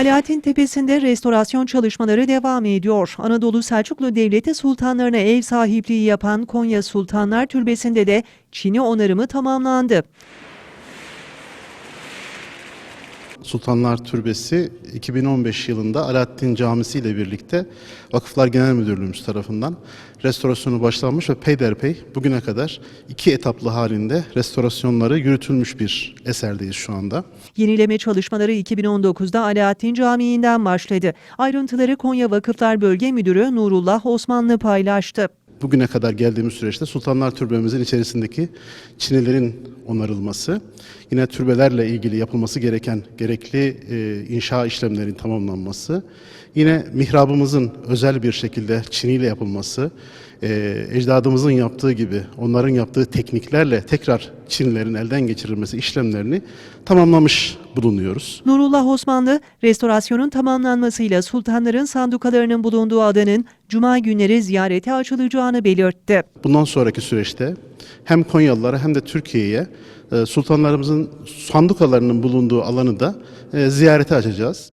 Alaaddin Tepesi'nde restorasyon çalışmaları devam ediyor. Anadolu Selçuklu Devleti sultanlarına ev sahipliği yapan Konya Sultanlar Türbesi'nde de Çin'i onarımı tamamlandı. Sultanlar Türbesi 2015 yılında Alaaddin Camisi ile birlikte Vakıflar Genel Müdürlüğümüz tarafından restorasyonu başlanmış ve peyderpey bugüne kadar iki etaplı halinde restorasyonları yürütülmüş bir eserdeyiz şu anda. Yenileme çalışmaları 2019'da Alaaddin Camii'nden başladı. Ayrıntıları Konya Vakıflar Bölge Müdürü Nurullah Osmanlı paylaştı. Bugüne kadar geldiğimiz süreçte Sultanlar Türbemizin içerisindeki çinilerin onarılması, yine türbelerle ilgili yapılması gereken gerekli e, inşa işlemlerin tamamlanması, yine mihrabımızın özel bir şekilde çiniyle yapılması, e, ecdadımızın yaptığı gibi onların yaptığı tekniklerle tekrar çinilerin elden geçirilmesi işlemlerini tamamlamış bulunuyoruz. Nurullah Osmanlı, restorasyonun tamamlanmasıyla sultanların sandukalarının bulunduğu adanın Cuma günleri ziyarete açılacağını belirtti. Bundan sonraki süreçte hem Konyalılara hem de Türkiye'ye e, sultanlarımızın sandukalarının bulunduğu alanı da e, ziyarete açacağız.